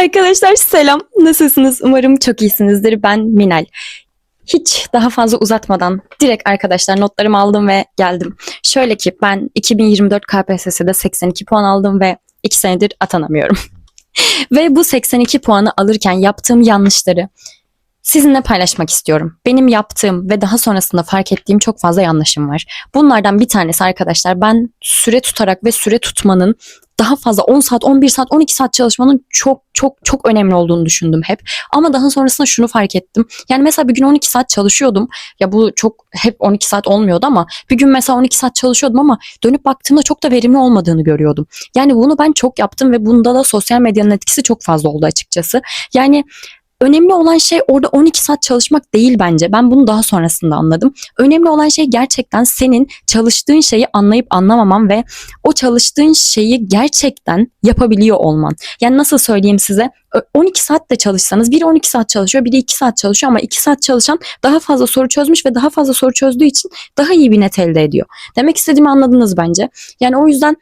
Arkadaşlar selam. Nasılsınız? Umarım çok iyisinizdir. Ben Minal. Hiç daha fazla uzatmadan direkt arkadaşlar notlarımı aldım ve geldim. Şöyle ki ben 2024 KPSS'de 82 puan aldım ve 2 senedir atanamıyorum. ve bu 82 puanı alırken yaptığım yanlışları sizinle paylaşmak istiyorum. Benim yaptığım ve daha sonrasında fark ettiğim çok fazla yanlışım var. Bunlardan bir tanesi arkadaşlar ben süre tutarak ve süre tutmanın daha fazla 10 saat, 11 saat, 12 saat çalışmanın çok çok çok önemli olduğunu düşündüm hep. Ama daha sonrasında şunu fark ettim. Yani mesela bir gün 12 saat çalışıyordum. Ya bu çok hep 12 saat olmuyordu ama bir gün mesela 12 saat çalışıyordum ama dönüp baktığımda çok da verimli olmadığını görüyordum. Yani bunu ben çok yaptım ve bunda da sosyal medyanın etkisi çok fazla oldu açıkçası. Yani Önemli olan şey orada 12 saat çalışmak değil bence. Ben bunu daha sonrasında anladım. Önemli olan şey gerçekten senin çalıştığın şeyi anlayıp anlamaman ve o çalıştığın şeyi gerçekten yapabiliyor olman. Yani nasıl söyleyeyim size? Ö- 12 saat de çalışsanız biri 12 saat çalışıyor, biri 2 saat çalışıyor ama 2 saat çalışan daha fazla soru çözmüş ve daha fazla soru çözdüğü için daha iyi bir net elde ediyor. Demek istediğimi anladınız bence. Yani o yüzden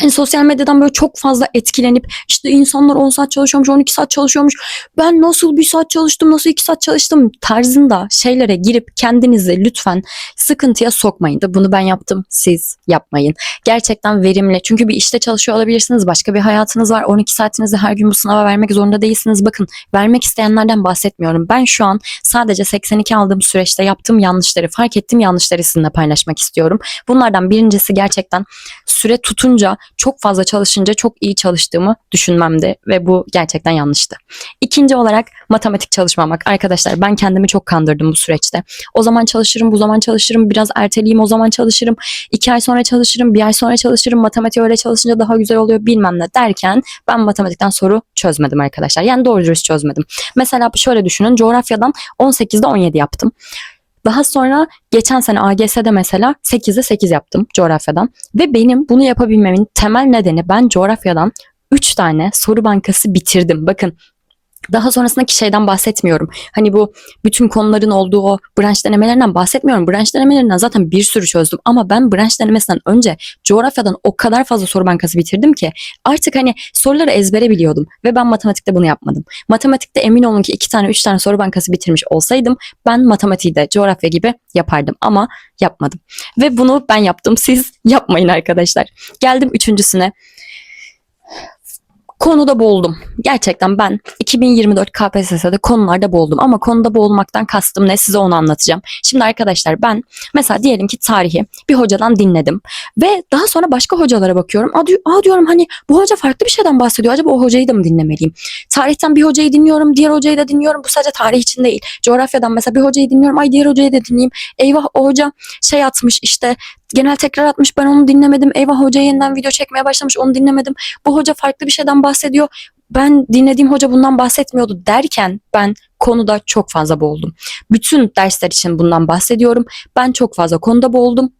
Hani sosyal medyadan böyle çok fazla etkilenip işte insanlar 10 saat çalışıyormuş, 12 saat çalışıyormuş. Ben nasıl bir saat çalıştım, nasıl 2 saat çalıştım tarzında şeylere girip kendinizi lütfen sıkıntıya sokmayın. Da bunu ben yaptım, siz yapmayın. Gerçekten verimli. Çünkü bir işte çalışıyor olabilirsiniz, başka bir hayatınız var. 12 saatinizi her gün bu sınava vermek zorunda değilsiniz. Bakın, vermek isteyenlerden bahsetmiyorum. Ben şu an sadece 82 aldığım süreçte yaptığım yanlışları, fark ettiğim yanlışları sizinle paylaşmak istiyorum. Bunlardan birincisi gerçekten süre tutunca çok fazla çalışınca çok iyi çalıştığımı düşünmemdi ve bu gerçekten yanlıştı. İkinci olarak matematik çalışmamak. Arkadaşlar ben kendimi çok kandırdım bu süreçte. O zaman çalışırım, bu zaman çalışırım, biraz erteleyeyim, o zaman çalışırım. iki ay sonra çalışırım, bir ay sonra çalışırım. Matematik öyle çalışınca daha güzel oluyor bilmem ne derken ben matematikten soru çözmedim arkadaşlar. Yani doğru dürüst çözmedim. Mesela şöyle düşünün coğrafyadan 18'de 17 yaptım. Daha sonra geçen sene AGS'de mesela 8'de 8 yaptım coğrafyadan. Ve benim bunu yapabilmemin temel nedeni ben coğrafyadan 3 tane soru bankası bitirdim. Bakın daha sonrasındaki şeyden bahsetmiyorum. Hani bu bütün konuların olduğu o branş denemelerinden bahsetmiyorum. Branş denemelerinden zaten bir sürü çözdüm. Ama ben branş denemesinden önce coğrafyadan o kadar fazla soru bankası bitirdim ki artık hani soruları ezbere biliyordum. Ve ben matematikte bunu yapmadım. Matematikte emin olun ki iki tane üç tane soru bankası bitirmiş olsaydım ben matematiği de coğrafya gibi yapardım. Ama yapmadım. Ve bunu ben yaptım. Siz yapmayın arkadaşlar. Geldim üçüncüsüne. Konuda boğuldum. Gerçekten ben 2024 KPSS'de konularda boğuldum. Ama konuda boğulmaktan kastım ne size onu anlatacağım. Şimdi arkadaşlar ben mesela diyelim ki tarihi bir hocadan dinledim. Ve daha sonra başka hocalara bakıyorum. Aa, aa diyorum hani bu hoca farklı bir şeyden bahsediyor. Acaba o hocayı da mı dinlemeliyim? Tarihten bir hocayı dinliyorum. Diğer hocayı da dinliyorum. Bu sadece tarih için değil. Coğrafyadan mesela bir hocayı dinliyorum. Ay diğer hocayı da dinleyeyim. Eyvah o hoca şey atmış işte genel tekrar atmış ben onu dinlemedim. Eyvah hoca yeniden video çekmeye başlamış onu dinlemedim. Bu hoca farklı bir şeyden bahsediyor. Ben dinlediğim hoca bundan bahsetmiyordu derken ben konuda çok fazla boğuldum. Bütün dersler için bundan bahsediyorum. Ben çok fazla konuda boğuldum.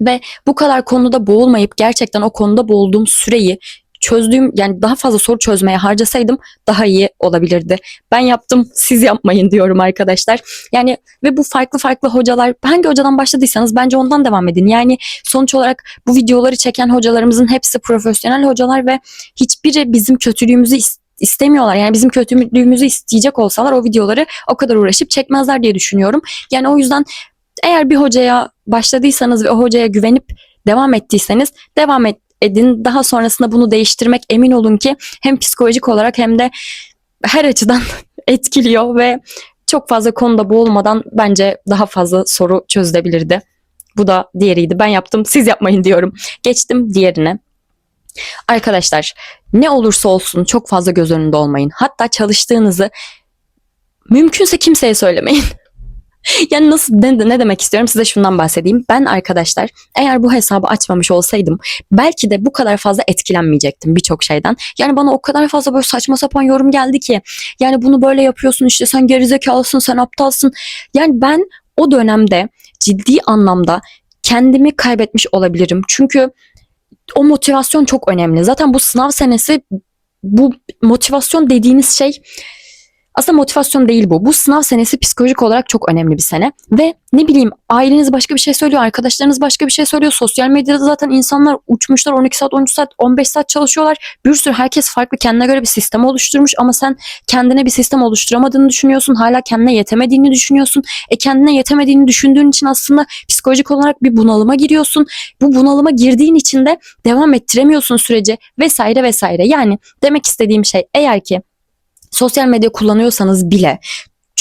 Ve bu kadar konuda boğulmayıp gerçekten o konuda boğulduğum süreyi çözdüğüm yani daha fazla soru çözmeye harcasaydım daha iyi olabilirdi. Ben yaptım siz yapmayın diyorum arkadaşlar. Yani ve bu farklı farklı hocalar hangi hocadan başladıysanız bence ondan devam edin. Yani sonuç olarak bu videoları çeken hocalarımızın hepsi profesyonel hocalar ve hiçbiri bizim kötülüğümüzü is- istemiyorlar. Yani bizim kötülüğümüzü isteyecek olsalar o videoları o kadar uğraşıp çekmezler diye düşünüyorum. Yani o yüzden eğer bir hocaya başladıysanız ve o hocaya güvenip devam ettiyseniz devam et, edin. Daha sonrasında bunu değiştirmek emin olun ki hem psikolojik olarak hem de her açıdan etkiliyor ve çok fazla konuda boğulmadan bence daha fazla soru çözülebilirdi. Bu da diğeriydi. Ben yaptım, siz yapmayın diyorum. Geçtim diğerine. Arkadaşlar ne olursa olsun çok fazla göz önünde olmayın. Hatta çalıştığınızı mümkünse kimseye söylemeyin. yani nasıl ne, ne demek istiyorum size şundan bahsedeyim. Ben arkadaşlar eğer bu hesabı açmamış olsaydım belki de bu kadar fazla etkilenmeyecektim birçok şeyden. Yani bana o kadar fazla böyle saçma sapan yorum geldi ki yani bunu böyle yapıyorsun işte sen gerizekalısın sen aptalsın. Yani ben o dönemde ciddi anlamda kendimi kaybetmiş olabilirim. Çünkü o motivasyon çok önemli. Zaten bu sınav senesi bu motivasyon dediğiniz şey Aslında motivasyon değil bu. Bu sınav senesi psikolojik olarak çok önemli bir sene. Ve ne bileyim aileniz başka bir şey söylüyor, arkadaşlarınız başka bir şey söylüyor. Sosyal medyada zaten insanlar uçmuşlar 12 saat, 13 saat, 15 saat çalışıyorlar. Bir sürü herkes farklı kendine göre bir sistem oluşturmuş ama sen kendine bir sistem oluşturamadığını düşünüyorsun. Hala kendine yetemediğini düşünüyorsun. E kendine yetemediğini düşündüğün için aslında psikolojik olarak bir bunalıma giriyorsun. Bu bunalıma girdiğin için de devam ettiremiyorsun süreci vesaire vesaire. Yani demek istediğim şey eğer ki sosyal medya kullanıyorsanız bile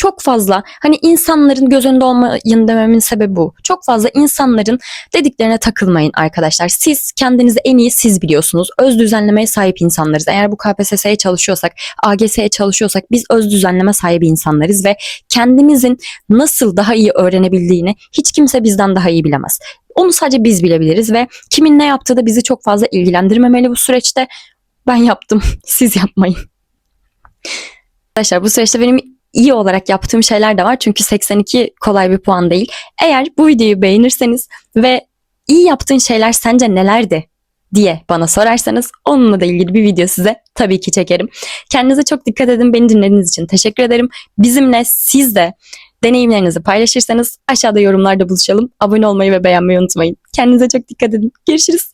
çok fazla hani insanların göz önünde olmayın dememin sebebi bu. Çok fazla insanların dediklerine takılmayın arkadaşlar. Siz kendinizi en iyi siz biliyorsunuz. Öz düzenlemeye sahip insanlarız. Eğer bu KPSS'ye çalışıyorsak, AGS'ye çalışıyorsak biz öz düzenleme sahibi insanlarız ve kendimizin nasıl daha iyi öğrenebildiğini hiç kimse bizden daha iyi bilemez. Onu sadece biz bilebiliriz ve kimin ne yaptığı da bizi çok fazla ilgilendirmemeli bu süreçte. Ben yaptım, siz yapmayın. Arkadaşlar bu süreçte benim iyi olarak yaptığım şeyler de var. Çünkü 82 kolay bir puan değil. Eğer bu videoyu beğenirseniz ve iyi yaptığın şeyler sence nelerdi diye bana sorarsanız onunla da ilgili bir video size tabii ki çekerim. Kendinize çok dikkat edin. Beni dinlediğiniz için teşekkür ederim. Bizimle siz de deneyimlerinizi paylaşırsanız aşağıda yorumlarda buluşalım. Abone olmayı ve beğenmeyi unutmayın. Kendinize çok dikkat edin. Görüşürüz.